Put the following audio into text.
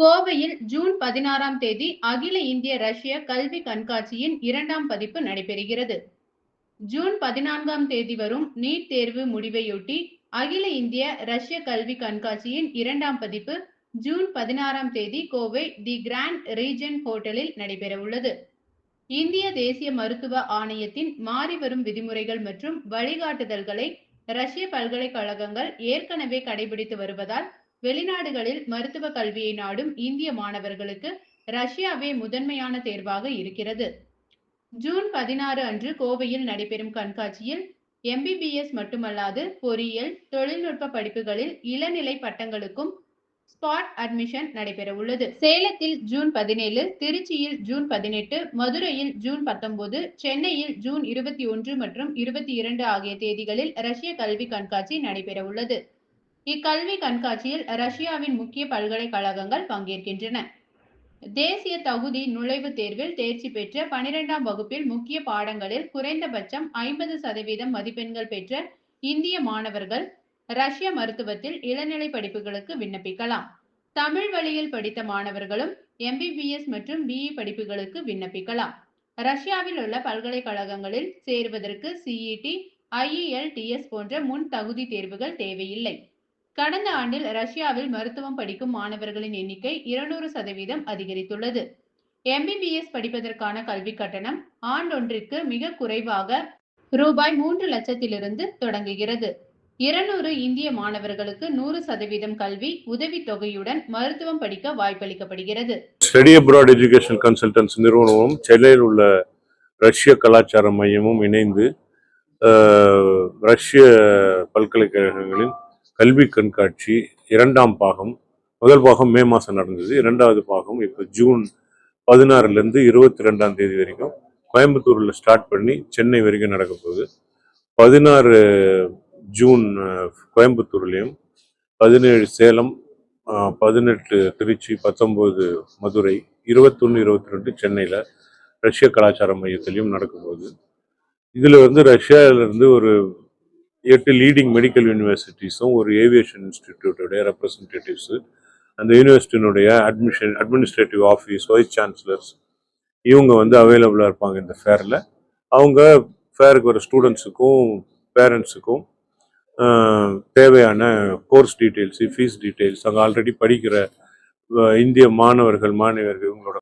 கோவையில் ஜூன் பதினாறாம் தேதி அகில இந்திய ரஷ்ய கல்வி கண்காட்சியின் இரண்டாம் பதிப்பு நடைபெறுகிறது. ஜூன் பதினான்காம் தேதி வரும் நீட் தேர்வு முடிவையொட்டி அகில இந்திய ரஷ்ய கல்வி கண்காட்சியின் இரண்டாம் பதிப்பு ஜூன் பதினாறாம் தேதி கோவை தி கிராண்ட் ரீஜன் ஹோட்டலில் நடைபெறவுள்ளது. இந்திய தேசிய மருத்துவ ஆணையத்தின் மாறிவரும் விதிமுறைகள் மற்றும் வழிகாட்டுதல்களை ரஷ்ய பல்கலைக்கழகங்கள் ஏற்கனவே கடைபிடித்து வருவதால் வெளிநாடுகளில் மருத்துவ கல்வியை நாடும் இந்திய மாணவர்களுக்கு ரஷ்யாவே முதன்மையான தேர்வாக இருக்கிறது. ஜூன் பதினாறு அன்று கோவையில் நடைபெறும் கண்காட்சியில் எம்பிபிஎஸ் மட்டுமல்லாது பொறியியல் தொழில்நுட்ப படிப்புகளில் இளநிலை பட்டங்களுக்கும் ஸ்பாட் அட்மிஷன் நடைபெற உள்ளது சேலத்தில் ஜூன் பதினேழு திருச்சியில் ஜூன் பதினெட்டு மதுரையில் ஜூன் பத்தொன்பது சென்னையில் ஜூன் இருபத்தி ஒன்று மற்றும் இருபத்தி இரண்டு ஆகிய தேதிகளில் ரஷ்ய கல்வி கண்காட்சி நடைபெற உள்ளது இக்கல்வி கண்காட்சியில் ரஷ்யாவின் முக்கிய பல்கலைக்கழகங்கள் பங்கேற்கின்றன. தேசிய தகுதி நுழைவுத் தேர்வில் தேர்ச்சி பெற்ற பனிரெண்டாம் வகுப்பில் முக்கிய பாடங்களில் குறைந்தபட்சம் ஐம்பது சதவீதம் மதிப்பெண்கள் பெற்ற இந்திய மாணவர்கள் ரஷ்ய மருத்துவத்தில் இளநிலை படிப்புகளுக்கு விண்ணப்பிக்கலாம். தமிழ் வழியில் படித்த மாணவர்களும் எம்பிபிஎஸ் மற்றும் பிஇ படிப்புகளுக்கு விண்ணப்பிக்கலாம். ரஷ்யாவில் உள்ள பல்கலைக்கழகங்களில் சேருவதற்கு சிஇடி ஐஇஎல்டிஎஸ் போன்ற முன் தகுதி தேர்வுகள் தேவையில்லை. கடந்த ஆண்டில் ரஷ்யாவில் மருத்துவம் படிக்கும் மாணவர்களின் எண்ணிக்கை இருநூறு சதவீதம் அதிகரித்துள்ளது. எம்பிபிஎஸ் படிப்பதற்கான கல்வி கட்டணம் ஆண்டொன்றிற்கு மிக குறைவாக ரூபாய் மூன்று லட்சத்திலிருந்து தொடங்குகிறது. இருநூறு இந்திய மாணவர்களுக்கு நூறு சதவீதம் கல்வி உதவித்தொகையுடன் மருத்துவம் படிக்க வாய்ப்பளிக்கப்படுகிறது. ஸ்டடி அப்ராட் எஜுகேஷன் கன்சல்டன்ஸ் நிறுவனமும் சென்னையில் உள்ள ரஷ்ய கலாச்சார மையமும் இணைந்து ரஷ்ய பல்கலைக்கழகங்களின் கல்வி கண்காட்சி இரண்டாம் பாகம். முதல் பாகம் மே மாதம் நடந்தது. இரண்டாவது பாகம் இப்போ ஜூன் பதினாறுலேருந்து இருபத்தி ரெண்டாம் தேதி வரைக்கும் கோயம்புத்தூரில் ஸ்டார்ட் பண்ணி சென்னை வரைக்கும் நடக்க போகுது. பதினாறு ஜூன் கோயம்புத்தூர்லேயும் பதினேழு சேலம் பதினெட்டு திருச்சி பத்தொம்போது மதுரை இருபத்தொன்று இருபத்தி ரெண்டு சென்னையில் ரஷ்ய கலாச்சார மையத்திலையும் நடக்க இதில் வந்து ரஷ்யாவிலேருந்து ஒரு எட்டு லீடிங் மெடிக்கல் யூனிவர்சிட்டிஸும் ஒரு ஏவியேஷன் இன்ஸ்டிடியூட்டோடைய ரெப்ரசன்டேட்டிவ்ஸு அந்த யூனிவர்சிட்டியினுடைய admission administrative office vice chancellors இவங்க வந்து அவைலபிளாக இருப்பாங்க இந்த ஃபேரில் அவங்க ஃபேருக்கு வர ஸ்டூடெண்ட்ஸுக்கும் பேரண்ட்ஸுக்கும் தேவையான கோர்ஸ் டீட்டெயில்ஸு ஃபீஸ் டீட்டெயில்ஸ் அங்கே ஆல்ரெடி படிக்கிற இந்திய மாணவர்கள் மாணவியர்கள் இவங்களோட